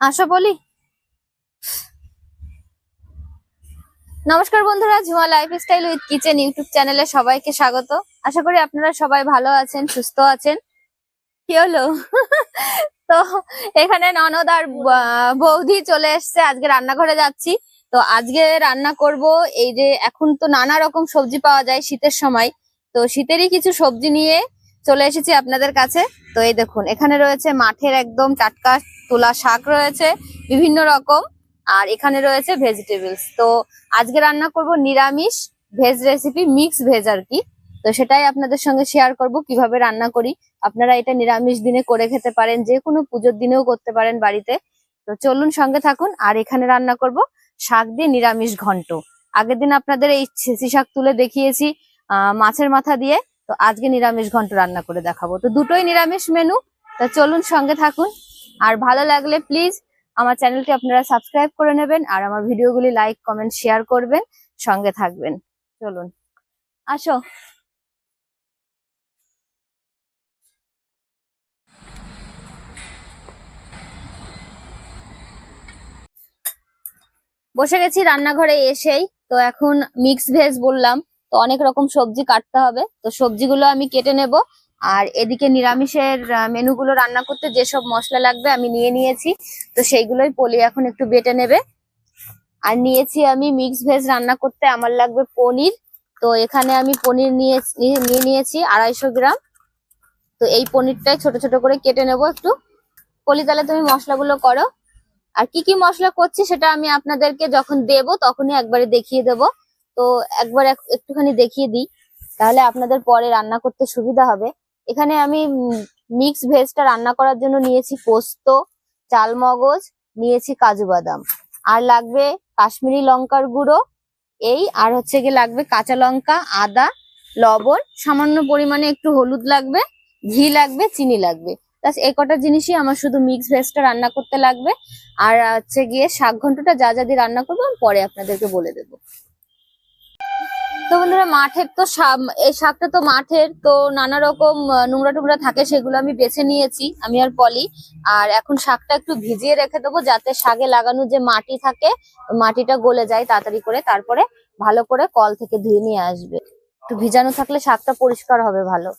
আসো বলি। নমস্কার বন্ধুরা, Jhuma lifestyle with kitchen YouTube চ্যানেলে সবাইকে স্বাগত। আশা করি আপনারা সবাই ভালো আছেন, সুস্থ আছেন। কি হলো? তো এখানে ননদ আর বৌদি চলে এসছে, আজকে রান্নাঘরে যাচ্ছি। তো আজকে রান্না করব এই যে এখন তো নানা রকম সবজি পাওয়া যায় শীতের সময়। তো শীতেরই কিছু সবজি নিয়ে চলে এসেছি আপনাদের কাছে। তো এই দেখুন, এখানে রয়েছে মাঠের একদম টাটকা তোলা শাক রয়েছে, বিভিন্ন রকম, আর এখানে রয়েছে ভেজিটেবলস তো আজকে রান্না করব নিরামিষ ভেজ রেসিপি মিক্স ভেজ আর কি। তো সেটাই আপনাদের সঙ্গে শেয়ার করব, কীভাবে রান্না করি। আপনারা এটা নিরামিষ দিনে করে খেতে পারেন, যে কোনো পুজোর দিনেও করতে পারেন বাড়িতে। তো চলুন সঙ্গে থাকুন, আর এখানে রান্না করব শাক দিয়ে নিরামিষ ঘন্ট। আগের দিন আপনাদের এই ছেঁচি শাক তুলে দেখিয়েছি মাছের মাথা দিয়ে। তো আজকে নিরামিষ ঘন্ট রান্না করে দেখাবো। তো দুটোই নিরামিষ মেনু তো চলুন সঙ্গে থাকুন। আর ভালো লাগলে প্লিজ আমার চ্যানেলটি আপনারা সাবস্ক্রাইব করে নেবেন আর আমার ভিডিওগুলি লাইক কমেন্ট শেয়ার করবেন, সঙ্গে থাকবেন। চলুন, আসো। বসে গেছি রান্নাঘরে এসেই, তো এখন মিক্স ভেজ বললাম, তো অনেক রকম সবজি কাটতে হবে, তো সবজিগুলো আমি কেটে নেব। আর এদিকে নিরামিষের মেনুগুলো রান্না করতে যেসব মশলা লাগবে আমি নিয়ে নিয়েছি। তো সেইগুলোই পলি এখন একটু বেটে নেবে। আর নিয়েছি আমি মিক্স ভেজ রান্না করতে, আমার লাগবে পনির। তো এখানে আমি পনির নিয়ে নিয়ে নিয়েছি আড়াইশো গ্রাম। তো এই পনিরটাই ছোট ছোট করে কেটে নেব একটু। পলি তাহলে তুমি মশলাগুলো করো। আর কি কি মশলা করছি সেটা আমি আপনাদেরকে যখন দেব তখনই একবারে দেখিয়ে দেব। তো একবার এক- একটুখানি দেখিয়ে দিই। তাহলে আপনাদের পরে রান্না করতে সুবিধা হবে। এখানে আমি মিক্স ভেজটা রান্না করার জন্য নিয়েছি পোস্ত চালমগজ নিয়েছি কাজু বাদাম। আর লাগবে কাশ্মীরি লঙ্কার গুঁড়ো, এই আর হচ্ছে গিয়ে লাগবে কাঁচা লঙ্কা, আদা, লবণ, সামান্য পরিমাণে একটু হলুদ লাগবে, ঘি লাগবে, চিনি লাগবে। এই কটা জিনিসই আমার শুধু মিক্স ভেজটা রান্না করতে লাগবে। আর হচ্ছে গিয়ে শাক ঘন্টটা যা যা দিয়ে রান্না করব, আমি পরে আপনাদেরকে বলে দেবো। তো বন্ধুরা, মাঠের তো এই শাকটা তো মাঠের, তো নানা রকম নোংরা টুংরা থাকে সেগুলো আমি বেছে নিয়েছি, আমি আর পলি। আর এখন শাকটা একটু ভিজিয়ে রেখে দেবো, যাতে শাকে লাগানো যে মাটি থাকে, মাটিটা গলে যায় তাড়াতাড়ি করে, তারপরে ভালো করে কল থেকে ধুয়ে নিয়ে আসবে। একটু ভিজানো থাকলে শাকটা পরিষ্কার হবে ভালো।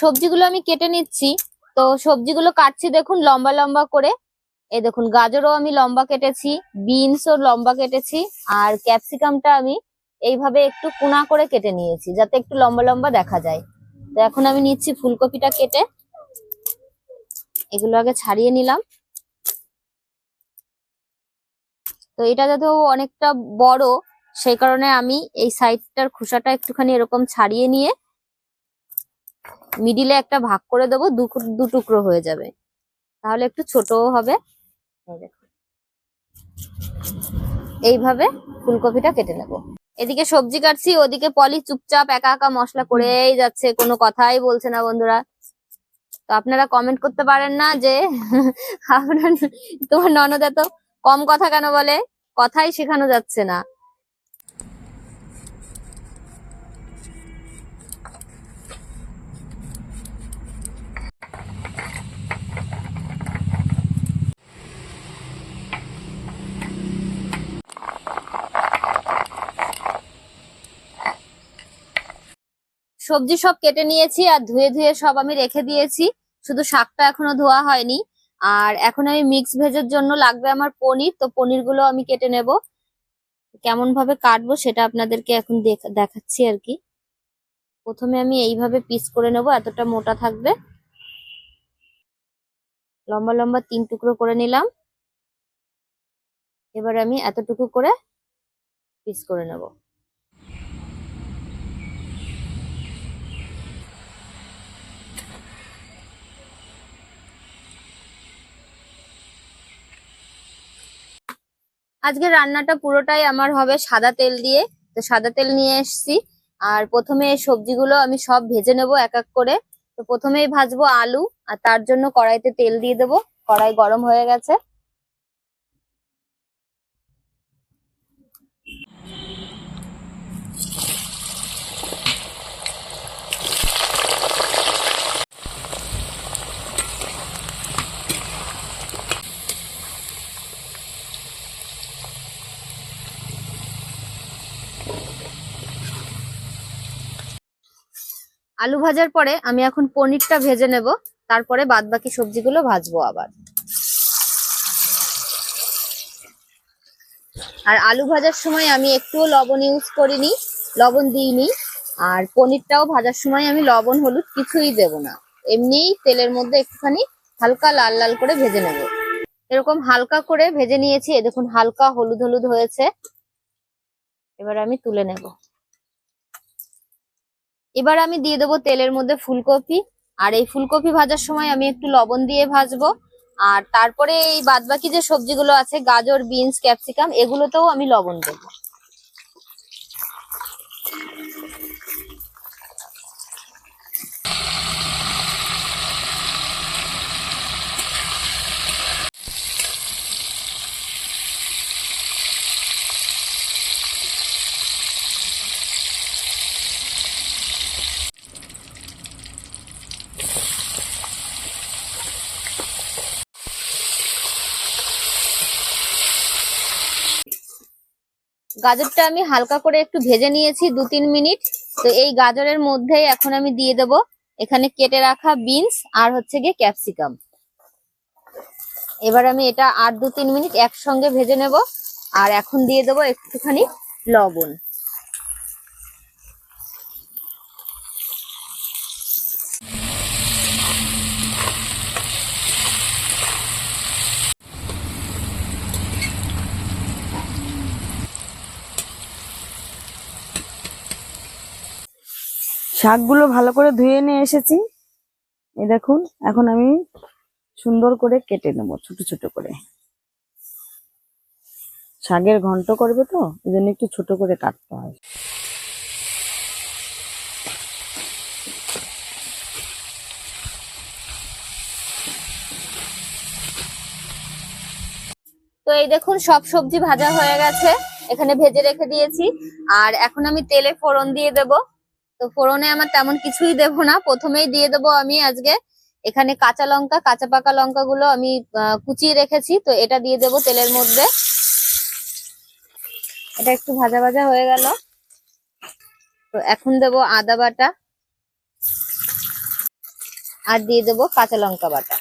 সবজিগুলো আমি কেটে নিচ্ছি। তো সবজিগুলো কাটছি দেখুন লম্বা লম্বা করে। এ দেখুন গাজরও আমি লম্বা কেটেছি, বিনসও লম্বা কেটেছি, আর ক্যাপসিকামটা আমি এইভাবে একটু কোনা করে কেটে নিয়েছি যাতে একটু লম্বা লম্বা দেখা যায়। তো এখন আমি নিচ্ছি ফুলকপিটা কেটে। এগুলো আগে ছাড়িয়ে নিলাম। তো এটা যাতেও অনেকটা বড়, সেই কারণে আমি এই সাইডটার খোসাটা একটুখানি এরকম ছাড়িয়ে নিয়ে মিডিলে একটা ভাগ করে দেবো, দু টুকরো হয়ে যাবে। তাহলে একটু ছোটও হবে। এইভাবে ফুলকপিটা কেটে নেব। এদিকে সবজি কাটছি, ওদিকে পলি চুপচাপ একা একা মশলা করেই যাচ্ছে, কোনো কথাই বলছে না বন্ধুরা। তো আপনারা কমেন্ট করতে পারেন না যে, আপনার, তোমার ননদ এত কম কথা কেন বলে? কথাই শেখানো যাচ্ছে না। সবজি সব কেটে নিয়েছি আর ধুয়ে ধুয়ে সব আমি রেখে দিয়েছি। শুধু শাকটা এখনও ধোয়া হয়নি। আর এখন আমি মিক্স ভেজের জন্য লাগবে আমার পনির, তো পনিরগুলো আমি কেটে নেব। কেমন ভাবে কাটবো সেটা আপনাদেরকে এখন দেখ- দেখাচ্ছি আর কি। প্রথমে আমি এইভাবে পিস করে নেব, এতটা মোটা থাকবে। লম্বা লম্বা তিন টুকরো করে নিলাম। এবার আমি এতটুকু করে পিস করে নেব। আজকে রান্নাটা পুরোটাই আমার হবে সাদা তেল দিয়ে। তো সাদা তেল নিয়ে এসছি। আর প্রথমে সবজিগুলো আমি সব ভেজে নেব এক এক করে। তো প্রথমেই ভাজবো আলু, আর তার জন্য কড়াইতে তেল দিয়ে দেবো। কড়াই গরম হয়ে গেছে। আলু ভাজার পরে আমি এখন পনিরটা ভেজে নেব, তারপরে বাদ বাকি সবজিগুলো ভাজবো আবার। আর আলু ভাজার সময় আমি একটুও লবণ ইউজ করিনি, লবণ দিইনি, আর পনিরটাও ভাজার সময় আমি লবণ, হলুদ কিছুই দেব না। এমনিই তেলের মধ্যে একটুখানি হালকা লাল লাল করে ভেজে নেব। এরকম হালকা করে ভেজে নিয়েছি দেখুন হালকা হলুদ হলুদ হয়েছে। এবার আমি তুলে নেব। এবার আমি দিয়ে দেবো তেলের মধ্যে ফুলকপি। আর এই ফুলকপি ভাজার সময় আমি একটু লবণ দিয়ে ভাজবো। আর তারপরে এই বাদবাকি যে সবজিগুলো আছে, গাজর, বিনস, ক্যাপসিকাম, এগুলোতেও আমি লবণ দেবো। গাজরটা আমি হালকা করে একটু ভেজে নিয়েছি দু তিন মিনিট। তো এই গাজরের মধ্যেই এখন আমি দিয়ে দেব এখানে কেটে রাখা বিনস আর হচ্ছে গিয়ে ক্যাপসিকাম। এবার আমি এটা আর দু তিন মিনিট একসঙ্গে ভেজে নেব। আর এখন দিয়ে দেবো একটুখানি লবণ। শাকগুলো ভালো করে ধুয়ে নিয়ে এসেছি। এই দেখুন, এখন আমি সুন্দর করে কেটে নেব, ছোট ছোট করে। শাকের ঘন্ট করবে তো, এই জন্য একটু ছোট করে কাটতে হয়। তো এই দেখুন, সব সবজি ভাজা হয়ে গেছে। এখানে ভেজে রেখে দিয়েছি। আর এখন আমি তেলে ফোড়ন দিয়ে দেব। তো ফোড়নে আমার তেমন কিছুই দেব না। প্রথমেই দিয়ে দেব আমি আজকে এখানে কাঁচা লঙ্কা, কাঁচা পাকা লঙ্কা গুলো আমি কুচিয়ে রেখেছি। তো এটা দিয়ে দেব তেলের মধ্যে। এটা একটু ভাজা ভাজা হয়ে গেল। তো এখন দেব আদা বাটা আর দিয়ে দেব কাঁচা লঙ্কা বাটা।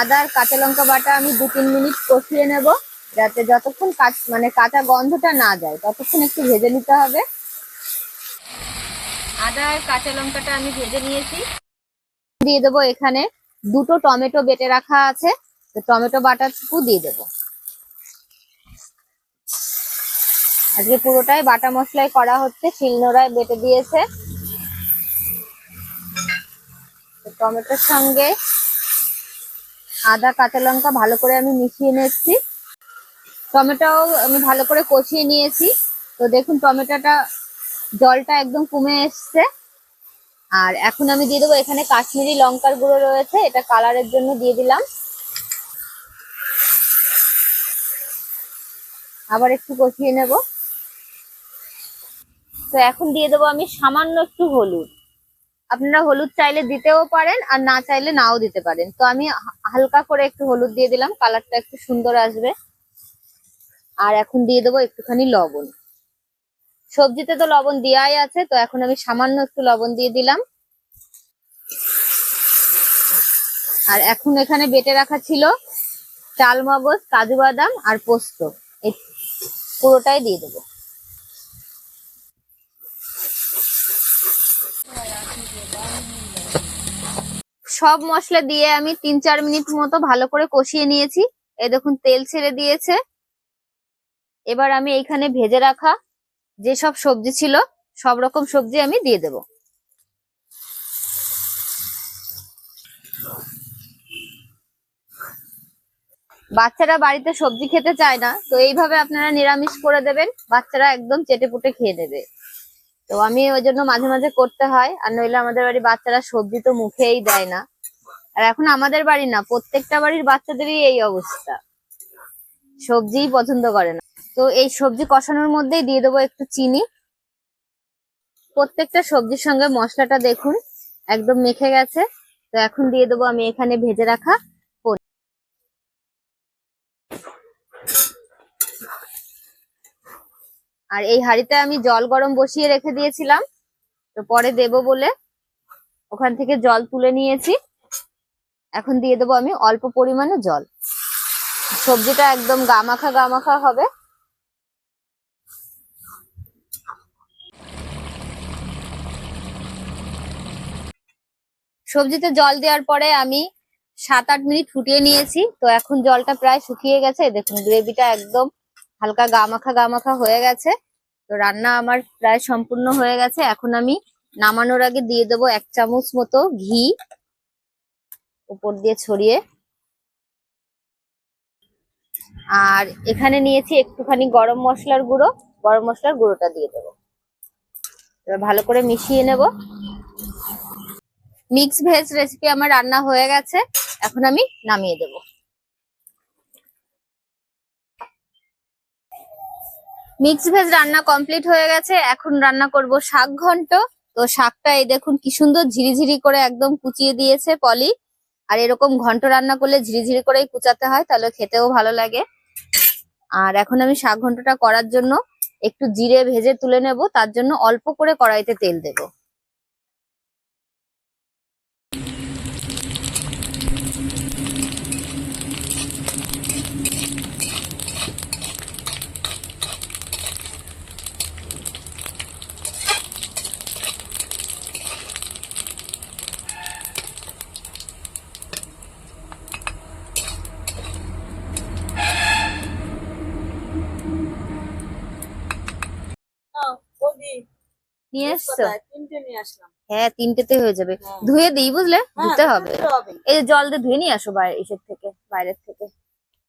আদা আর কাঁচা লঙ্কা বাটা আমি দু তিন মিনিট কষিয়ে নেব। যাতে যতক্ষণ কাঁচ- মানে কাঁচা গন্ধটা না যায়, ততক্ষণ একটু ভেজে নিতে হবে। আদা আর কাঁচা লঙ্কাটা আমি ভেজে নিয়েছি। দিয়ে দেবো এখানে দুটো টমেটো বেটে রাখা আছে। টমেটো বাটাটুকু দিয়ে দেবো। আজকে পুরোটাই বাটা মশলাই করা হচ্ছে, শিলনোড়ায় বেটে দিয়েছে। টমেটোর সঙ্গে আদা, কাঁচা লঙ্কা ভালো করে আমি মিশিয়ে নিচ্ছি। টমেটোও আমি ভালো করে কষিয়ে নিয়েছি। তো দেখুন, টমেটোটা জলটা একদম কমে এসছে। আর এখন আমি দিয়ে দেবো, এখানে কাশ্মীরি লঙ্কার গুঁড়ো রয়েছে, এটা কালারের জন্য দিয়ে দিলাম। আবার একটু কষিয়ে নেব। তো এখন দিয়ে দেবো আমি সামান্য একটু হলুদ। আপনারা হলুদ চাইলে দিতেও পারেন, আর না চাইলে নাও দিতে পারেন। তো আমি হালকা করে একটু হলুদ দিয়ে দিলাম, কালারটা একটু সুন্দর আসবে। আর এখন দিয়ে দেবো একটুখানি লবণ। সবজিতে তো লবণ দেওয়াই আছে, তো এখন আমি সামান্য একটু লবণ দিয়ে দিলাম। আর এখন এখানে বেটে রাখা ছিল চাল মগজ, কাজু বাদাম আর পোস্ত। পুরোটাই দিয়ে দেবো। সব মশলা দিয়ে আমি তিন চার মিনিট মতো ভালো করে কষিয়ে নিয়েছি। এই দেখুন, তেল ছেড়ে দিয়েছে। এবার আমি এইখানে ভেজে রাখা যে সব সবজি ছিল, সব রকম সবজি আমি দিয়ে দেব। বাচ্চারা বাড়িতে সবজি খেতে চায় না, তো এইভাবে আপনারা নিরামিষ করে দেবেন, বাচ্চারা একদম চেটে পুটে খেয়ে নেবে। তো আমি ওই জন্য মাঝে মাঝে করতে হয়, আর নইলে আমাদের বাড়ির বাচ্চারা সবজি তো মুখেই দেয় না। আর এখন আমাদের বাড়ি না, প্রত্যেকটা বাড়ির বাচ্চাদেরই এই অবস্থা। সবজিই পছন্দ করে না। তো এই সবজি কষানোর মধ্যেই দিয়ে দেবো একটু চিনি। প্রত্যেকটা সবজির সঙ্গে মশলাটা দেখুন, একদম মেখে গেছে। তো এখন দিয়ে দেবো আমি এখানে ভেজে রাখা আর এই হাঁড়িতে আমি জল গরম বসিয়ে রেখে দিয়েছিলাম, তো পরে দেব বলে ওখান থেকে জল তুলে নিয়েছি। এখন দিয়ে দেবো আমি অল্প পরিমাণে জল। সবজিটা একদম গামাখা গামাখা হবে। সবজিতে জল দেওয়ার পরে আমি সাত আট মিনিট ফুটিয়ে নিয়েছি। তো এখন জলটা প্রায় শুকিয়ে গেছে। দেখুন, গ্রেভিটা একদম হালকা গামাখা গামাখা হয়ে গেছে। তো রান্না আমার প্রায় সম্পূর্ণ হয়ে গেছে। এখন আমি নামানোর আগে দিয়ে দেবো এক চামচ মতো ঘি উপর দিয়ে ছড়িয়ে। আর এখানে নিয়েছি একটুখানি গরম মশলার গুঁড়ো। গরম মশলার গুঁড়োটা দিয়ে দেবো। ভালো করে মিশিয়ে নেব। মিক্স ভেজ রেসিপি আমার রান্না হয়ে গেছে। এখন আমি নামিয়ে দেব। মিক্স ভেজ রান্না কমপ্লিট হয়ে গেছে। এখন রান্না করব শাক ঘন্ট। তো শাকটা এই দেখুন কি সুন্দর ঝিরিঝিরি করে একদম কুচিয়ে দিয়েছে পলি। আর এরকম ঘন্ট রান্না করলে ঝিরিঝিরি করেই কুচাতে হয়, তাহলে খেতেও ভালো লাগে। আর এখন আমি শাক ঘন্টটা করার জন্য একটু জিরে ভেজে তুলে নেব। তার জন্য অল্প করে কড়াইতে তেল দেবো। নিয়ে এসছো তিনটে নিয়ে আসলাম। হ্যাঁ তিনটেতে হয়ে যাবে। হ্যাঁ। ধুয়ে দিই বুঝলে? ধুতে হবে। এই জল দিয়ে ধুয়ে নিয়ে আসো এসব থেকে বাইরের থেকে।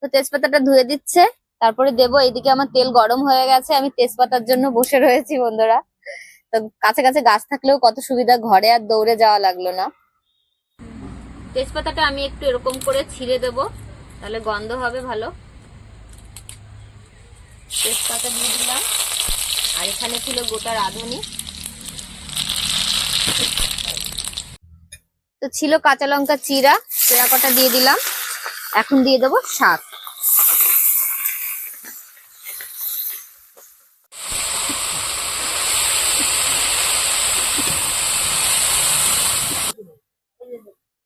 তো তেজপাতাটা ধুয়ে দিচ্ছে। তারপরে দেবো এইদিকে আমার তেল গরম হয়ে গেছে। আমি তেজপাতার জন্য বসে রয়েছি বন্ধুরা। তো কাছে কাছে গাছ থাকলেও কত সুবিধা ঘরে আর দৌড়ে যাওয়া লাগল না। তেজপাতাটা আমি একটু এরকম করে ছিঁড়ে দেব। তাহলে গন্ধ হবে ভালো। তেজপাতা দিয়ে দিলাম। আর এখানে ছিল গোটা রাঁধুনি। তো ছিল কাঁচা লঙ্কা চিরা চিরা কটা দিয়ে দিলাম। এখন দিয়ে দেবো শাক।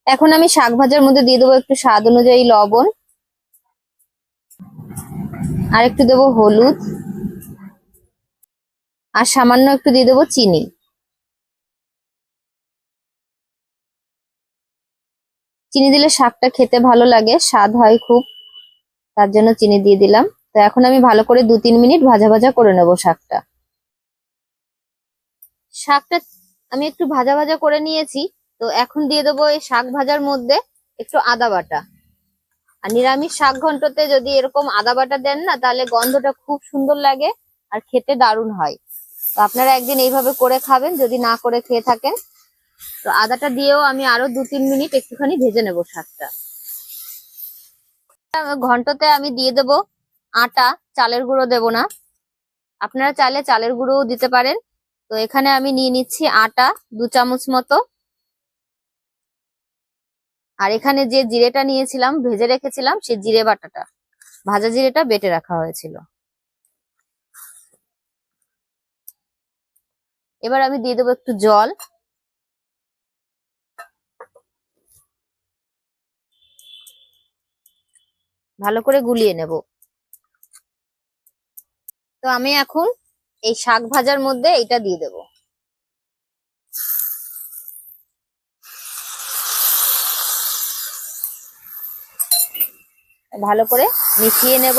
এখন আমি শাক ভাজার মধ্যে দিয়ে দেবো একটু স্বাদ অনুযায়ী লবণ। আর একটু দেবো হলুদ। আর সামান্য একটু দিয়ে দেবো চিনি। চিনি দিলে শাকটা খেতে ভালো লাগে, স্বাদ হয় খুব। তার জন্য চিনি দিয়ে দিলাম। তো এখন আমি ভালো করে দু তিন মিনিট ভাজা ভাজা করে নেব শাকটা। শাকটা আমি একটু ভাজা ভাজা করে নিয়েছি। তো এখন দিয়ে দেবো এই শাক ভাজার মধ্যে একটু আদা বাটা। আর নিরামিষ শাক ঘন্টতে যদি এরকম আদা বাটা দেন না, তাহলে গন্ধটা খুব সুন্দর লাগে আর খেতে দারুণ হয়। তো আপনারা একদিন এইভাবে করে খাবেন, যদি না করে খেয়ে থাকেন। তো আদাটা দিয়েও আমি আরও দু তিন মিনিট একটুখানি ভেজে নেব শাকটা। ঘন্টতে আমি দিয়ে দেব আটা, চালের গুঁড়ো দেব না। আপনারা চাইলে চালের গুঁড়োও দিতে পারেন। তো এখানে আমি নিয়ে নিচ্ছি আটা দু চামচ মতো। আর এখানে যে জিরেটা নিয়েছিলাম, ভেজে রেখেছিলাম সে জিরে বাটাটা। ভাজা জিরেটা বেটে রাখা হয়েছিল। এবার আমি দিয়ে দেবো একটু জল। ভালো করে গুলিয়ে নেব। তো আমি এখন এই শাক ভাজার মধ্যে এটা দিয়ে দেব। ভালো করে মিশিয়ে নেব।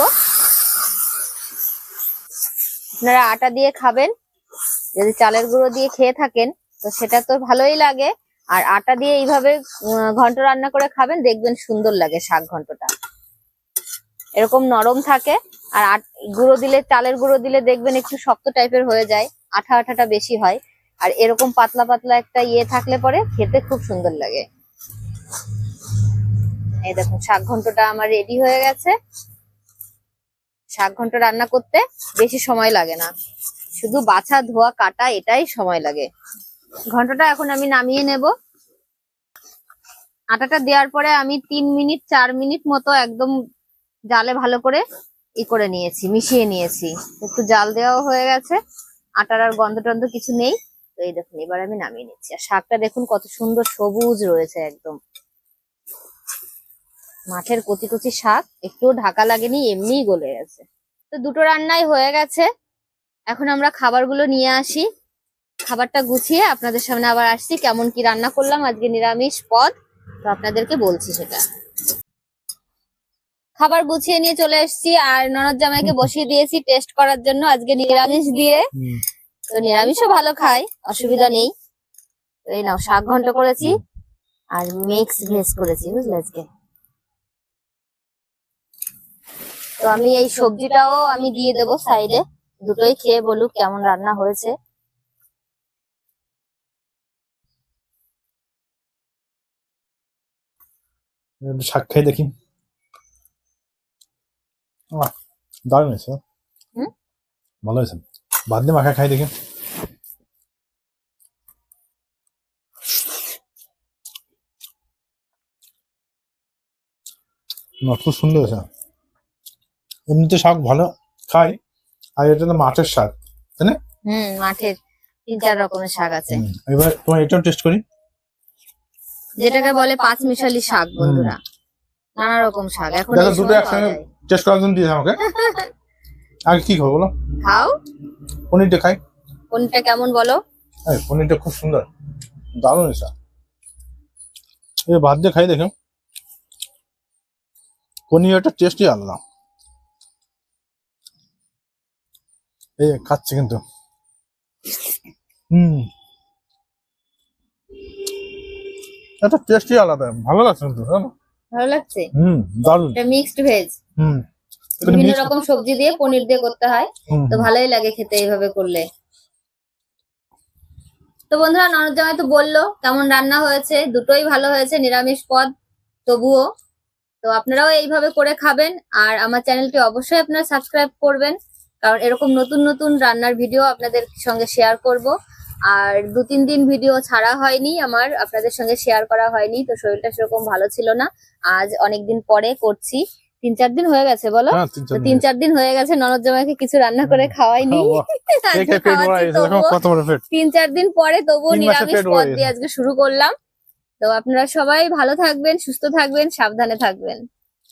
আপনারা আটা দিয়ে খাবেন। যদি চালের গুঁড়ো দিয়ে খেয়ে থাকেন, তো সেটা তো ভালোই লাগে। আর আটা দিয়ে এইভাবে ঘন্ট রান্না করে খাবেন, দেখবেন সুন্দর লাগে শাক ঘন্টটা। এরকম নরম থাকে, আর গুঁড়ো দিলে, চালের গুঁড়ো দিলে দেখবেন একটু শক্ত টাইপের হয়ে যায়, আঠা আঠাটা বেশি হয়। আর এরকম পাতলা পাতলা একটা ইয়ে থাকলে পরে খেতে খুব সুন্দর লাগে। এই দেখুন, শাক ঘন্টটা আমার রেডি হয়ে গেছে। শাক ঘন্ট রান্না করতে বেশি সময় লাগে না। শুধু বাছা, ধোয়া, কাটা, এটাই সময় লাগে। ঘন্টটা এখন আমি নামিয়ে নেব। আটাটা দেওয়ার পরে আমি তিন মিনিট, চার মিনিট মতো একদম জালে ভালো করে ই করে নিয়েছি, মিশিয়ে নিয়েছি। একটু জাল দেওয়াও হয়ে গেছে, আটার আর গন্ধ টন্ধ কিছু নেই। তো এই দেখুন, এবার আমি নামিয়ে নিচ্ছি। আর শাকটা দেখুন কত সুন্দর সবুজ রয়েছে একদম। মাঠের কচি কচি শাক, একটুও ঢাকা লাগেনি, এমনিই গলে গেছে। তো দুটো রান্নাই হয়ে গেছে। এখন আমরা খাবারগুলো নিয়ে আসি। খাবারটা গুছিয়ে আপনাদের সামনে আবার আসছি, কেমন কি রান্না করলাম, আজকে নিরামিষ পদ। তো আপনাদেরকে বলছি সেটা। খাবার গুছিয়ে নিয়ে চলে এসেছি আর ননদ জামাইকে বসিয়ে দিয়েছি টেস্ট করার জন্য আজকে নিরামিষ দিয়ে। তো নিরামিষও ভালো খাই অসুবিধা নেই। তো এই নাও শাক ঘন্ট করেছি আর মিক্স ভেজ করেছি বুঝলে আজকে? তো আমি এই সবজিটাও আমি দিয়ে দেবো সাইডে দুটোই খেয়ে বলুক কেমন রান্না হয়েছে। শাক খেয়ে দেখি। দারুণ হয়েছে? ভালো হয়েছে। ভাত দিয়ে মাখা খাই দেখি। খুব সুন্দর হয়েছে। এমনিতে শাক ভালো খাই আর এটা তো মাছের শাক তাই না? হুম মাঠের তিন চার রকমের শাক আছে। এবার তোমার এটাও টেস্ট করি। যেটাকে বলে পাঁচ মিশালি শাক বন্ধুরা। নানা রকম শাক এখন দুটো একসঙ্গে। টেস্ট করার জন্য দিয়েছে আমাকে। আগে কি খাব বলো? খাও। পনিরটা খাই। পনিরটা কেমন বলো? এই পনিরটা খুব সুন্দর। দারুণ এসা এই ভাত দিয়ে খাই দেখো পনির একটা টেস্টই আলাদা। এই খাচ্ছে কিন্তু। হুম। এটা টেস্টই আলাদা। ভালো লাগছে কিন্তু জানো? ভালো লাগছে? হুম দারুণ। এটা মিক্সড ভেজ হুম বিভিন্ন রকম সবজি দিয়ে পনির দিয়ে করতে হয় তো ভালোই লাগে খেতে এইভাবে করলে। তো বন্ধুরা ননদ জামাই তো বলল কেমন রান্না হয়েছে? দুটোই ভালো হয়েছে নিরামিষ পদ তবুও। তো আপনারাও এইভাবে করে খাবেন আর আমার চ্যানেলটি অবশ্যই আপনারা সাবস্ক্রাইব করবেন কারণ এরকম নতুন নতুন রান্নার ভিডিও আপনাদের সঙ্গে শেয়ার করব। আর দু তিন দিন ভিডিও ছাড়া হয়নি আমার আপনাদের সঙ্গে শেয়ার করা হয়নি তো শরীরটা সেরকম ভালো ছিল না। আজ অনেকদিন পরে করছি। তিন চার দিন হয়ে গেছে বলো? হ্যাঁ তিন চার দিন। হয়ে গেছে ননদ জামাইকে কিছু রান্না করে খাওয়াইনি। তিন চার দিন পরে তবুও নিরামিষ পদ দিয়ে। আজকে শুরু করলাম। তো আপনারা সবাই ভালো থাকবেন সুস্থ থাকবেন সাবধানে থাকবেন।